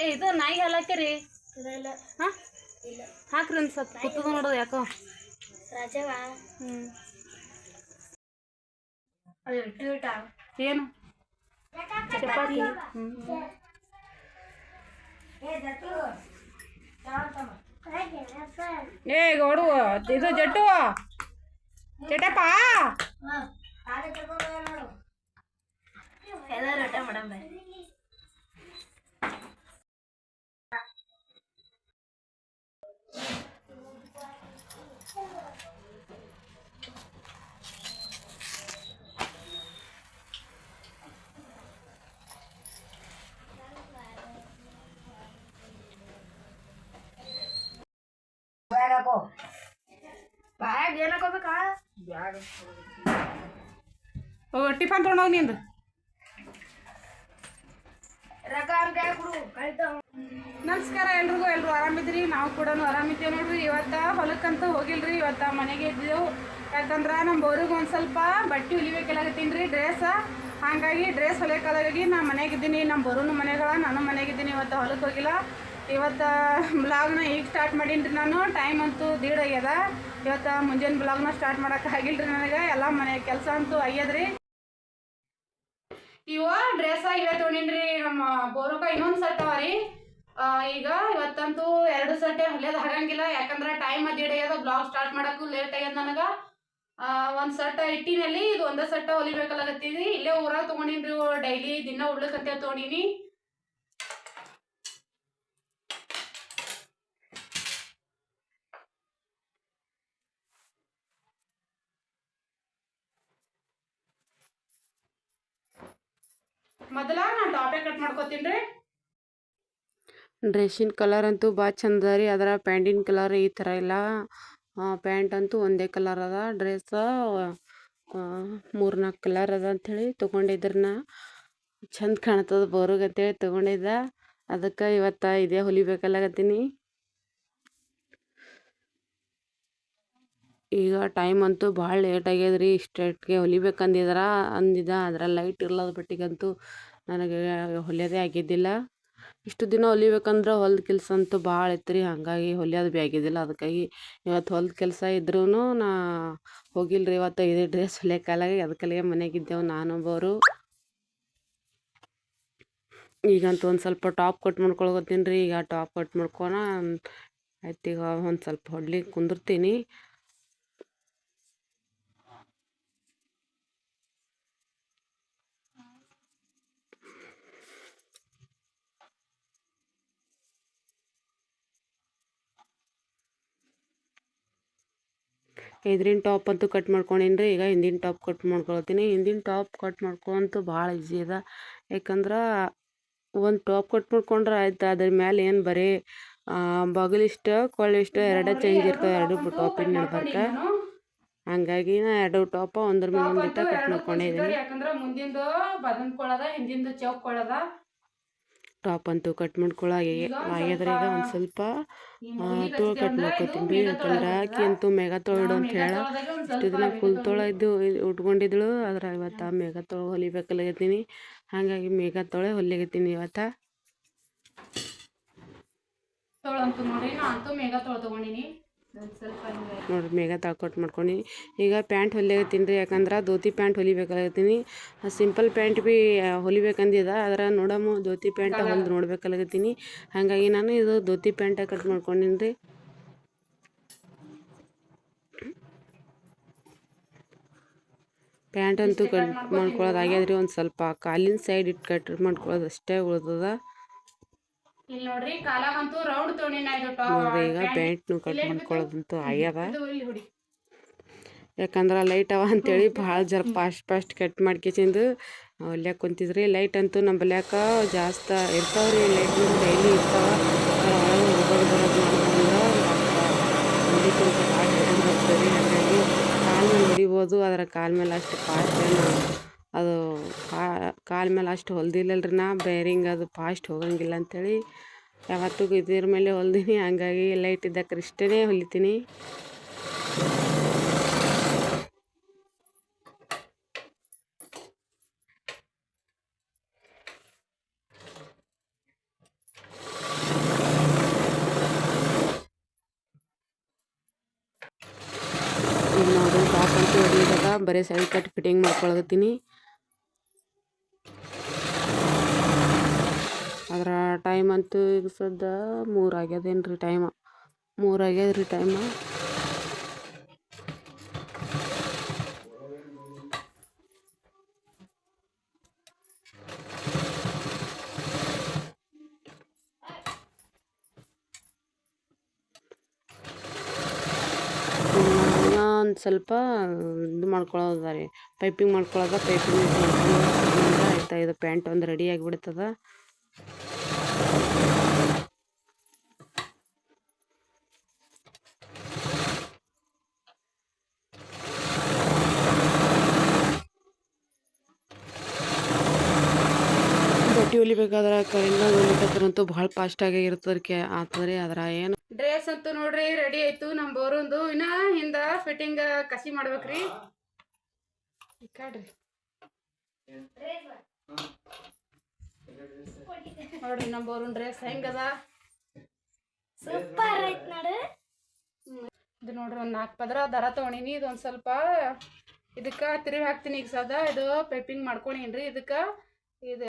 ಏ ಇದು ನಾಯಿ ಹಾಲಾಕಿರಿ ಇಲ್ಲ. ಹಾ? ಹಾಕ್ರಿ ಒಂದು ಸ್ವಲ್ಪ. ಕುತ್ತದ ನೋಡೋದು ಯಾಕೋ. ರಾಜವ ಹ್ಞೂ ಏನು? ಚಪಾತಿ. ಹ್ಞೂ ಏ ಗೌಡು ಇದು ಜಟ್ಟು. ಚಟಪ್ಪ ಎಲ್ಲ ಊಟ ಮಾಡಮ್ಮ ಬ್ಯಾಗ್ ಏನ್ ಹಾಕೋಬೇಕಾ ಓ ಟಿಫನ್ ತೊಗೊಂಡೋಗಿ ನಿಂದು ನಮಸ್ಕಾರ ಎಲ್ರಿಗೂ ಎಲ್ಲರೂ ಆರಾಮಿದ್ರಿ ನಾವು ಕೂಡ ಆರಾಮಿದ್ದೇವೆ ನೋಡ್ರಿ. ಇವತ್ತ ಹೊಲಕ್ಕಂತೂ ಹೋಗಿಲ್ರಿ. ಇವತ್ತ ಮನೆಗೆ ಇದ್ದೇವು ಯಾಕಂದ್ರೆ ನಮ್ಮ ಬೋರಿಗೆ ಒಂದು ಸ್ವಲ್ಪ ಬಟ್ಟೆ ಹೊಲಿಬೇಕೆಲ್ಲಾಗತ್ತೀನಿ ರೀ ಡ್ರೆಸ್. ಹಾಗಾಗಿ ಡ್ರೆಸ್ ಹೊಲಿಯೋಕ್ಕಾಗಿ ನಾ ಮನೆಗಿದ್ದೀನಿ ನಮ್ಮ ಬರೋನು ಮನೆಗಳ ನಾನು ಮನೆಗಿದ್ದೀನಿ ಇವತ್ತು ಹೊಲಕ್ಕೆ ಹೋಗಿಲ್ಲ. ಇವತ್ತು ಬ್ಲಾಗ್ನ ಈಗ ಸ್ಟಾರ್ಟ್ ಮಾಡೀನಿ ನಾನು. ಟೈಮ್ ಅಂತೂ ದೀಡ್ ಆಗ್ಯದ. ಇವತ್ತು ಮುಂಜಾನೆ ಬ್ಲಾಗ್ನ ಸ್ಟಾರ್ಟ್ ಮಾಡೋಕೆ ಆಗಿಲ್ಲ ರೀ ನನಗೆ. ಎಲ್ಲ ಮನೆ ಕೆಲಸ ಅಂತೂ ಆಗ್ಯದ್ರಿ. ಇವ ಡ್ರೆಸ್ ಇವತ್ತು ತೊಗೊಂಡಿನ್ರಿ ನಮ್ಮ ಬೋರುಕ. ಇನ್ನೊಂದು ಸೆಟ್ ಅವ ರೀ. ಈಗ ಇವತ್ತಂತೂ ಎರಡು ಸೆಟ್ ಹೊಲಿಯೋದು ಹಾಗಂಗಿಲ್ಲ ಯಾಕಂದ್ರೆ ಟೈಮ್ ಅದೇಡ್ ಆಗ್ಯದ. ಬ್ಲಾಗ್ ಸ್ಟಾರ್ಟ್ ಮಾಡೋಕ್ಕೂ ಲೇಟ್ ಆಗ್ಯದ ನನಗೆ. ಒಂದು ಸೆಟ್ ಇಟ್ಟಿನಲ್ಲಿ ಇದು ಒಂದೇ ಸೆಟ್ ಹೊಲಿಬೇಕಲ್ಲಾಗತ್ತಿದ್ರಿ ಇಲ್ಲೇ ಊರಾಗ ತೊಗೊಂಡಿನ್ರಿ ಡೈಲಿ ದಿನ ಉಡ್ಲಿಕ್ಕಂತ ತೊಗೊಂಡಿನಿ ಮೊದಲ ನಾನು ಟಾಪೇ ಕಟ್ ಮಾಡ್ಕೋತೀನಿ ಡ್ರೆಸ್ಸಿನ ಕಲರ್ ಅಂತೂ ಭಾಳ ಚಂದ ರೀ. ಅದರ ಪ್ಯಾಂಟಿನ ಕಲರ್ ಈ ಥರ ಇಲ್ಲ. ಪ್ಯಾಂಟ್ ಅಂತೂ ಒಂದೇ ಕಲರ್ ಅದ. ಡ್ರೆಸ್ ಮೂರು ನಾಲ್ಕು ಕಲರ್ ಅದ ಅಂಥೇಳಿ ತೊಗೊಂಡಿದ್ರನ್ನ ಚಂದ ಕಾಣ್ತದ ಬೋರಿಗೆ ಅಂತೇಳಿ ತೊಗೊಂಡಿದ್ದ. ಅದಕ್ಕೆ ಇವತ್ತು ಇದೇ ಹೊಲಿಬೇಕಲ್ಲಾಗತ್ತೀನಿ ಈಗ ಟೈಮ್ ಅಂತೂ ಭಾಳ ಲೇಟ್ ಆಗ್ಯದ ರೀ ಇಷ್ಟೇಟ್ಗೆ ಹೊಲಿಬೇಕಂದಿದ್ರ ಅಂದಿದ್ದ ಅದ್ರ ಲೈಟ್ ಇರ್ಲಾದ ಬಟ್ಟಿಗಂತೂ ನನಗೆ ಹೊಲಿಯೋದೇ ಆಗಿದ್ದಿಲ್ಲ. ಇಷ್ಟು ದಿನ ಹೊಲಿಬೇಕಂದ್ರೆ ಹೊಲ್ದ ಕೆಲಸ ಅಂತೂ ಭಾಳ ಇತ್ತು ರೀ ಹಾಗಾಗಿ ಹೊಲಿಯೋದು ಭೀ ಆಗಿದ್ದಿಲ್ಲ. ಅದಕ್ಕಾಗಿ ಇವತ್ತು ಹೊಲ್ದ ಕೆಲಸ ಇದ್ರೂ ನಾ ಹೋಗಿಲ್ಲ ರೀ ಇವತ್ತು ಇದೇ ಡ್ರೆಸ್ ಹೊಲಿಯೋಕ್ಕಾಲಾಗಿ ಅದಕ್ಕಲ್ಲಿಗೆ ಮನೆಗಿದ್ದೆವು ನಾನು ಬರು ಈಗಂತೂ ಒಂದು ಸ್ವಲ್ಪ ಟಾಪ್ ಕಟ್ ಮಾಡ್ಕೊಳಕತ್ತೀನಿ ರೀ. ಈಗ ಟಾಪ್ ಕಟ್ ಮಾಡ್ಕೊಳ ಆಯ್ತು, ಈಗ ಒಂದು ಸ್ವಲ್ಪ ಹೊಡ್ಲಿಕ್ಕೆ ಕುಂದಿರ್ತೀನಿ. ಇದ್ರಿನ ಟಾಪ್ ಅಂತೂ ಕಟ್ ಮಾಡ್ಕೊಂಡೇನ್ರಿ ಈಗ ಹಿಂದಿನ ಟಾಪ್ ಕಟ್ ಮಾಡ್ಕೊಳತ್ತೀನಿ. ಹಿಂದಿನ ಟಾಪ್ ಕಟ್ ಮಾಡ್ಕೊಂತೂ ಭಾಳ ಈಸಿ ಅದ. ಯಾಕಂದ್ರೆ ಒಂದು ಟಾಪ್ ಕಟ್ ಮಾಡ್ಕೊಂಡ್ರೆ ಆಯ್ತು. ಅದ್ರ ಮೇಲೆ ಏನು ಬರೀ ಬಗಲಿಷ್ಟ ಕೊಳ್ಳಿಷ್ಟ ಎರಡೇ ಚೇಂಜ್ ಇರ್ತವೆ. ಎರಡು ಟಾಪಿನ ನಡ್ಬರ್ಕ ಹಂಗಾಗಿ ನಾ ಎರಡು ಟಾಪ ಒಂದ್ರ ಮೇಲೆ ಕಟ್ ಮಾಡ್ಕೊಂಡಿದ್ದೀನಿ ಯಾಕಂದ್ರೆ ಮುಂದಿಂದು ಬದನ್ಕೊಳ್ಳೋದ ಹಿಂದಿಂದು ಚೌಕ್ಕೊಳ್ಳೋದ ಟಾಪ್ ಅಂತೂ ಕಟ್ ಮಾಡ್ಕೊಳಗೆ ಆಗ್ಯದ್ರಿ ಈಗ ಒಂದು ಸ್ವಲ್ಪ ತೋಳು ಕಟ್ ಮಾಡ್ಕೊತೀನಿ ರೀ ಯಾಕಂದ್ರೆ ಆಕಿ ಅಂತೂ ಮೇಘ ತೊಳಿಡು ಅಂತ ಹೇಳ. ಇಷ್ಟು ದಿನ ಫುಲ್ ತೊಳ ಇದ್ದು ಉಟ್ಕೊಂಡಿದ್ಳು ಆದ್ರೆ ಇವತ್ತು ಮೇಘ ತೊಳೆ ಹೊಲಿಬೇಕಲ್ಲಾಗತ್ತೀನಿ ಹಾಗಾಗಿ ಮೇಘ ತೊಳೆ ಹೊಲಿಗತ್ತೀನಿ ಇವತ್ತು. ತೊಳಂತು ನೋಡಿ ನಾನು ಅಂತೂ ಮೇಘ ತೊಳ ತಗೊಂಡಿನಿ. ನೋಡ್ರಿ ಮೇಘ ಕಟ್ ಮಾಡ್ಕೊಂಡು. ಈಗ ಪ್ಯಾಂಟ್ ಹೊಲಿಯಾಗತ್ತೀನಿ ರೀ ಯಾಕಂದ್ರೆ ಧೋತಿ ಪ್ಯಾಂಟ್ ಹೊಲಿಬೇಕಾಗತ್ತೀನಿ. ಸಿಂಪಲ್ ಪ್ಯಾಂಟ್ ಭೀ ಹೊಲಿಬೇಕಂದಿದ ಆದ್ರೆ ನೋಡಮ್ಮ ಧೋತಿ ಪ್ಯಾಂಟ್ ಹೊಲಿದು ನೋಡ್ಬೇಕಾಗತ್ತೀನಿ. ಹಾಗಾಗಿ ನಾನು ಇದು ಧೋತಿ ಪ್ಯಾಂಟ ಕಟ್ ಮಾಡ್ಕೊಂಡಿನಿ ರೀ. ಪ್ಯಾಂಟ್ ಅಂತೂ ಕಟ್ ಮಾಡ್ಕೊಳ್ಳೋದು ಆಗ್ಯದ್ರಿ ಒಂದು ಸ್ವಲ್ಪ ಕಾಲಿನ ಸೈಡ್ ಇಟ್ಟು ಕಟ್ ಮಾಡ್ಕೊಳ್ಳೋದು ಅಷ್ಟೇ ಉಳ್ದದ. ಇಲ್ಲಿ ನೋಡ್ರಿ ಕಾಲಾಗಂತೂ ರೌಂಡ್ ತೊಗೊಂಡಿನ ಇದು ನೋಡ್ರಿ ಈಗ ಪ್ಯಾಂಟ್ನು ಕಟ್ ಮಾಡ್ಕೊಳ್ಳೋದಂತೂ ಆಗ್ಯದ. ಇಲ್ಲಿ ಹೊಡಿ. ಯಾಕಂದ್ರೆ ಲೈಟ್ ಅವ ಅಂತೇಳಿ ಭಾಳ ಜರ ಫಾಸ್ಟ್ ಫಾಸ್ಟ್ ಕಟ್ ಮಾಡ್ಕೇಸಿಂದು ಹೊಲ್ಯಾಕ ಕುಂತಿದ್ರಿ. ಲೈಟ್ ಅಂತೂ ನಮ್ಮ ಬಲ್ಯಾಕ ಜಾಸ್ತಿ ಇರ್ತಾವ್ರಿ ಲೈಟ್ ಡೈಲಿ ಇರ್ತಾವ. ಹೋಗೋದು ಬರೋದು ಕುಂತ ಹಾಗಾಗಿ ಕಾಲ್ ಮೇಲೆ ಹೊಡಿಬೋದು ಅದರ ಕಾಲ್ ಮೇಲೆ ಅಷ್ಟು ಫಾಸ್ಟ್ ಏನು ಅದು ಕಾಲ ಮೇಲೆ ಅಷ್ಟು ಹೊಲ್ದಿಲ್ಲಲ್ರಿ ನಾ ಬೇರಿಂಗ್ ಅದು ಫಾಸ್ಟ್ ಹೋಗಂಗಿಲ್ಲ ಅಂಥೇಳಿ ಯಾವತ್ತಿಗೂ ಇದ್ರ ಮೇಲೆ ಹೊಲ್ದೀನಿ, ಹಂಗಾಗಿ ಲೈಟ್ ಇದ್ದ ಇಷ್ಟೇ ಹೊಲಿತೀನಿ. ಬರೀ ಸೈಡ್ ಕಟ್ ಫಿಟ್ಟಿಂಗ್ ಮಾಡ್ಕೊಳಗತ್ತೀನಿ ಟೈಮ್ ಅಂತೂ ಈಗ ಸದ್ದ ಮೂರು ಆಗ್ಯದೇನು ರೀ ಟೈಮ ಮೂರು ಆಗ್ಯದ ರೀ ಟೈಮ ಒಂದು ಸ್ವಲ್ಪ ಇದು ಮಾಡ್ಕೊಳ್ಳೋದ ರೀ. ಪೈಪಿಂಗ್ ಮಾಡ್ಕೊಳ್ಳೋದ ಪೈಪಿಂಗ್ ಆಯ್ತಾ ಇದು ಪ್ಯಾಂಟ್ ಒಂದು ರೆಡಿ ಆಗಿಬಿಡ್ತದ. ಬಟ್ಟೆ ಹೊಲಿಬೇಕಾದ್ರೆ ಕೈಯಿಂದ ಹೊಲಿಬೇಕಂತೂ ಭಾಳ ಫಾಸ್ಟಾಗಿ ಅದಕ್ಕೆ ಕೆ ಆಗ್ತದ್ರಿ ಅದ್ರ ಏನು? ಡ್ರೆಸ್ ಅಂತೂ ನೋಡ್ರಿ ರೆಡಿ ಆಯ್ತು ನಮ್ಮ ಬೋರೊಂದು ಇನ್ನ ಹಿಂದ ಫಿಟ್ಟಿಂಗ್ ಕಸಿ ಮಾಡ್ಬೇಕ್ರಿ. ಕಡ್ರಿ. ನೋಡ್ರಿ ನಮ್ಮ ಬೋರನ್ ಡ್ರೆಸ್ ಹೆಂಗದ? ಸೂಪರ್ ಐತ್ ನೋಡು. ಇದು ನೋಡ್ರಿ ಒಂದು ನಾಲ್ಕು ಪದರ ದರ ತಗೊಂಡಿನಿ. ಇದೊಂದ್ ಸ್ವಲ್ಪ ಇದಕ್ಕ ತಿರುವಿ ಹಾಕ್ತೀನಿ ಈಗ ಸದಾ ಇದು ಪೈಪಿಂಗ್ ಮಾಡ್ಕೊಂಡಿನ್ರಿ ಇದಕ್ಕ. ಇದು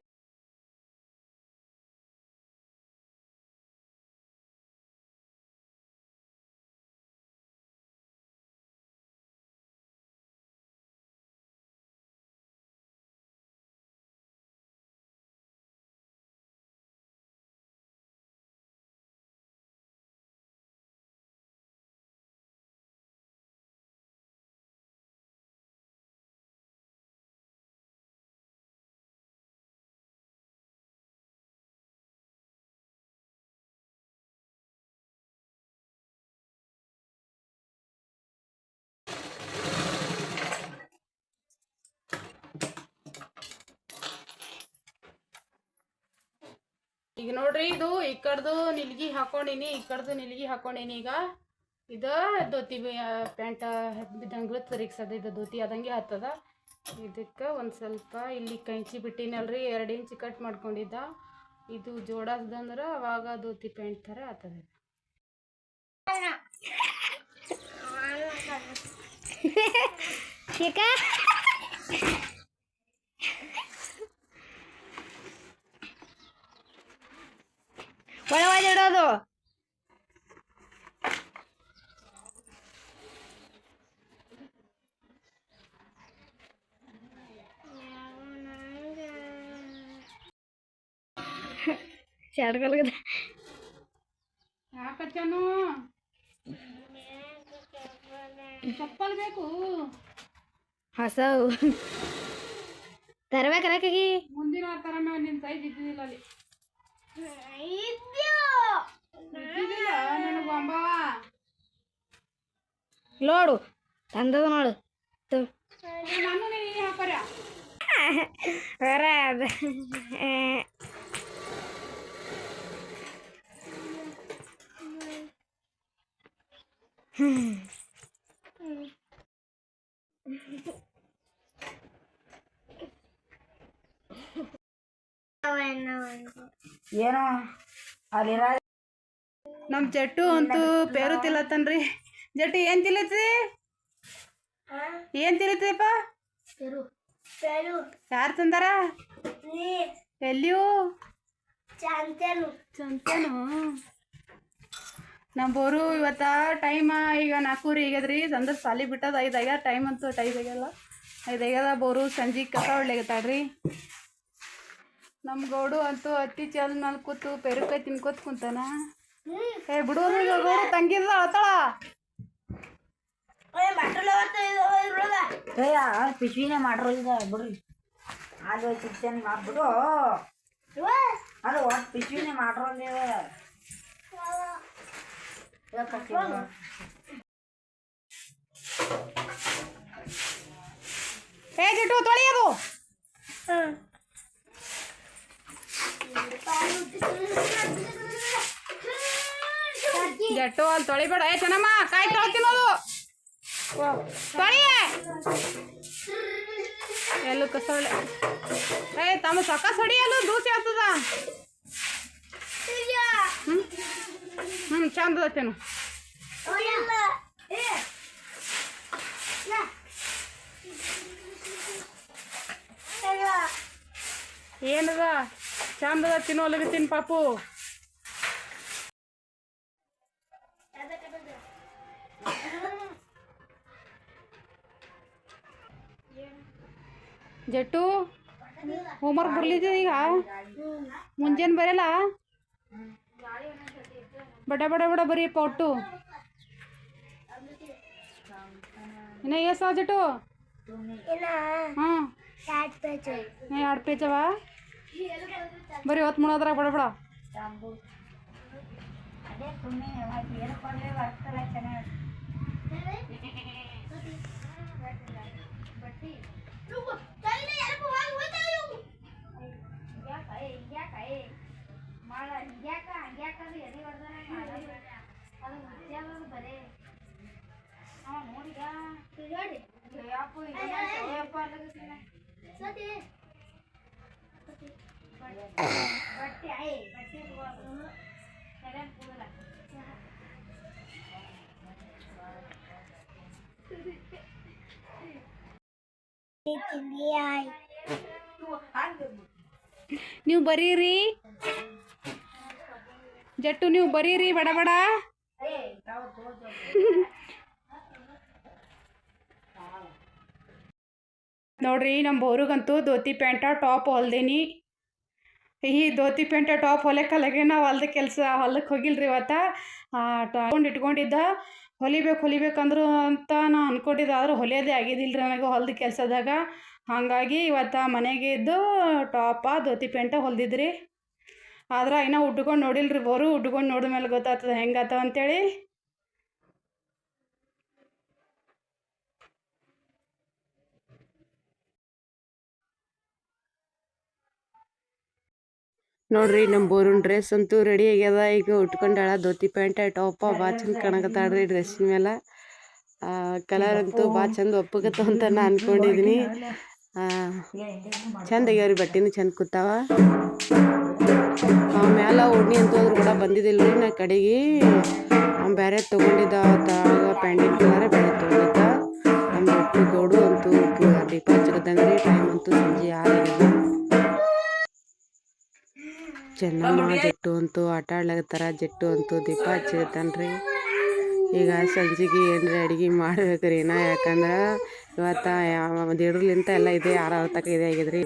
ಈಗ ನೋಡ್ರಿ ಇದು ಈ ಕಡ್ದು ನಿಲ್ಗಿ ಹಾಕೊಂಡಿನಿ, ಈ ಕಡ್ದು ನಿಲ್ಗಿ ಹಾಕೊಂಡಿನಿ ಈಗ. ಇದು ಧೋತಿ ಪ್ಯಾಂಟ್ ಬಿದ್ದಂಗೆ ಬೀಳ್ತದೆ ಇದು ಧೋತಿ ಆದಂಗೆ ಹತ್ತದ ಇದಕ್ಕೆ ಒಂದು ಸ್ವಲ್ಪ ಇಲ್ಲಿ ಕಂಚಿ ಬಿಟ್ಟಿನಲ್ರಿ, ಎರಡು ಇಂಚ್ ಕಟ್ ಮಾಡ್ಕೊಂಡಿದ್ದ. ಇದು ಜೋಡಾಸ್ದಂದ್ರೆ ಅವಾಗ ಧೋತಿ ಪ್ಯಾಂಟ್ ಥರ ಆಗ್ತದೆ ಶಾಡ್ಗಲ್ಗದ ಯಾಕಚ್ಚನು ಚಪ್ಪಲ್ ಬೇಕು. ಹೊಸವು ತರ್ಬೇಕರಕಾಗಿ ಮುಂದಿನ ತರ ತರಮೆ ನಿನ್ನ ಸೈಜ್ ಇದ್ದಿದ್ದಿಲ್ಲ ಅಲ್ಲಿ. ಇದ್ದಿದ್ದಿಲ್ಲ ನನಗೆ ನೋಡು ತಂದದ ನೋಡು. ತು- ನಾನು ನೀನು ಹಾಕೋರ ಬೇರೆ ಅದು ಏನೋ? ಅಲ್ಲಿರ ನಮ್ಮ ಜಟ್ಟು ಅಂತೂ ಪೇರು ತಿಲ್ಲತ್ತನ್ರಿ ಜಟ್ಟು ಏನು ತಿಲ್ಲತ್ತಿ ಏನು ತಿಲ್ಲತ್ತಪ್ಪ ಯಾರು ತಂದಾರ? ಎಲ್ಲಿಯೂ? ಚಂತೇನು ನಮ್ಮ ಬೋರು ಇವತ್ತ ಟೈಮ ಈಗ ನಾಲ್ಕೂರಿ ಈಗದ್ರಿ. ಅಂದ್ರೆ ಸಾಲಿ ಬಿಟ್ಟದ ಐದು ಆಗ್ಯದ ಟೈಮ್ ಅಂತ ಐದು ಆಗ್ಯಲ್ಲ ಐದು ಆಗ್ಯದ ಬೋರು ಸಂಜೆ ಕಸ ಒಳ್ಳೆಗತ್ತಾಳ್ರಿ ನಮ್ಮ ಗೌಡು ಅಂತೂ ಅತ್ತಿ ಚಲ್ ಮೇಲೆ ಕೂತು ಪೆರುಕಾಯಿ ತಿನ್ಕೋತ ಕುಂತಾನ. ಏ ಬಿಡು ಈಗ ಗೌಡು ತಂಗಿದ ಅಳತಾಳ ಪಿಶ್ವಿನೇ ಮಾಡಿರೋದ ಬಿಡ್ರಿ. ಅದು ಶಿಕ್ಷಣ ಮಾಡ್ಬಿಡು. ಅದು ಒಟ್ಟು ಪಿಶ್ವಿನೇ ಮಾಡಿರೋದೇವ ಏ ಜಿಟ್ಟು ತೊಳೆಯೋದು ಜಟ್ಟು ಅಲ್ಲಿ ತೊಳಿಬೇಡ. ಏ ಚೆನ್ನಮ್ಮ ಕಾಯಿ ತೊಳ್ತಿನೋದು ತೊಳೆಯ. ಎಲ್ಲೂ ಕಸೊಳ್ಳೆ ಏ ತಮ್ಮ ಸೊಕ್ಕ ಅಲ್ಲೂ ದೂಸಿ ಆಗ್ತದ ಹ್ಞೂ ಹ್ಞೂ ಚಂದ ಐತೇನು ಏನದ? ಚಂದದ ತಿನ್ನೋಲಗ ತಿನ್ ಪಾಪು. ಜಟ್ಟು ಹೋಮ್ವರ್ಕ್ ಬರ್ಲಿದ್ದೀವಿ ಈಗ? ಮುಂಜಾನೆ ಬರಲ್ಲ? ಬಡ ಬಡ ಬಡ ಬರೀ ಪೊಟ್ಟು ಇನ್ನ ಎಸ್ ಜಟ್ಟು ಹಾಂ ಎರಡು ಪೇಜ್ ಅವ ಬರೀ ಹೊತ್ತು ಮುಳೋದ್ರಾಗ ಬಡ ಬಡ ಅದೇ ಸುಮ್ಮನೆ ಏನು ಕೊಡಲಿ ಬರ್ತಾರ ಚೆನ್ನಾಗಿ ನೀವು ಬರೀರಿ. ಜಟ್ಟು, ನೀವು ಬರೀರಿ, ಬಡ ಬಡ. ನೋಡ್ರಿ ನಮ್ಮ ಬೋರಿಗಂತೂ ಧೋತಿ ಪ್ಯಾಂಟ ಟಾಪ್ ಹೊಲ್ದೇನಿ. ಈ ಧೋತಿ ಪ್ಯಾಂಟ ಟಾಪ್ ಹೊಲಕ್ಕಲಾಗೆ ನಾವು ಹೊಲ್ದ ಕೆಲಸ ಹೊಲಕ್ಕೆ ಹೋಗಿಲ್ರಿ ಇವತ್ತು. ಟಾಕೊಂಡು ಇಟ್ಕೊಂಡಿದ್ದ. ಹೊಲಿಬೇಕು ಹೊಲಿಬೇಕಂದ್ರು ಅಂತ ನಾ ಅನ್ಕೊಂಡಿದ್ದೆ. ಆದ್ರೆ ಹೊಲಿಯೋದೇ ಆಗಿದ್ದಿಲ್ಲ ರೀ ನನಗೆ ಹೊಲ್ದ ಕೆಲಸದಾಗ. ಹಾಗಾಗಿ ಇವತ್ತು ಮನೆಗೆ ಇದ್ದು ಟಾಪ ಧೋತಿ ಪೆಂಟ ಹೊಲ್ದಿದ್ರಿ. ಆದ್ರೆ ಇನ್ನೂ ಉಟ್ಕೊಂಡು ನೋಡಿಲ್ರಿ, ಬೋರು ಉಟ್ಕೊಂಡು ನೋಡಿದ ಮೇಲೆ ಗೊತ್ತಾಗ್ತದೆ ಹೆಂಗಾತ ಅಂತೇಳಿ. ನೋಡ್ರಿ ನಮ್ಮ ಬೋರನ್ ಡ್ರೆಸ್ ಅಂತೂ ರೆಡಿ ಆಗ್ಯದ. ಈಗ ಉಟ್ಕೊಂಡಾಳ ಧೋತಿ ಪ್ಯಾಂಟ್ ಟಾಪ ಭಾಳ ಚಂದ ಕಾಣಕತ್ತಾಳ್ರಿ ಡ್ರೆಸ್ಸಿನ ಮೇಲೆ ಕಲರ್ ಅಂತೂ ಭಾಳ ಚಂದ ಒಪ್ಪಗತ್ತ ಅಂತ ನಾ ಅನ್ಕೊಂಡಿದ್ದೀನಿ ಚಂದ ಆಗ್ಯಾವ್ರಿ ಬಟ್ಟೆನೂ ಚಂದ ಕೂತಾವ. ಮ್ಯಾಲ ಓಡ್ನಿ ಅಂತೂ ಅದ್ರ ಕೂಡ ಬಂದಿದ್ದಿಲ್ಲ ರೀ ನಾ ಕಡೆಗೆ. ಬೇರೆ ತೊಗೊಂಡಿದ್ದ ತಾಗ ಪ್ಯಾಂಟಿನ ಕಲರೇ ಬೇರೆ ತೊಗೊಂಡಿದ್ದ. ನಮ್ಮ ಗೌಡು ಅಂತೂ ದೀಪ ಹಚ್ಚಕತ್ತಂದ್ರಿ ಟೈಮ್ ಚೆನ್ನಮ್ಮ ಜಟ್ಟು ಅಂತೂ ಆಟ ಆಡ್ಲಾಗತ್ತಾರ ಜಟ್ಟು ಅಂತೂ ದೀಪ ಹಚ್ಚಿರ್ತಾನ್ರಿ ಈಗ ಸಂಜೆಗೆ ಏನ್ರಿ ಅಡುಗೆ ಮಾಡ್ಬೇಕ್ರಿ ನಾ ಯಾಕಂದ್ರೆ ಇವತ್ತು ದೇಡ್ರಲಿಂತ ಎಲ್ಲ ಇದೆ ಇದೆ ಆಗಿದ್ರಿ.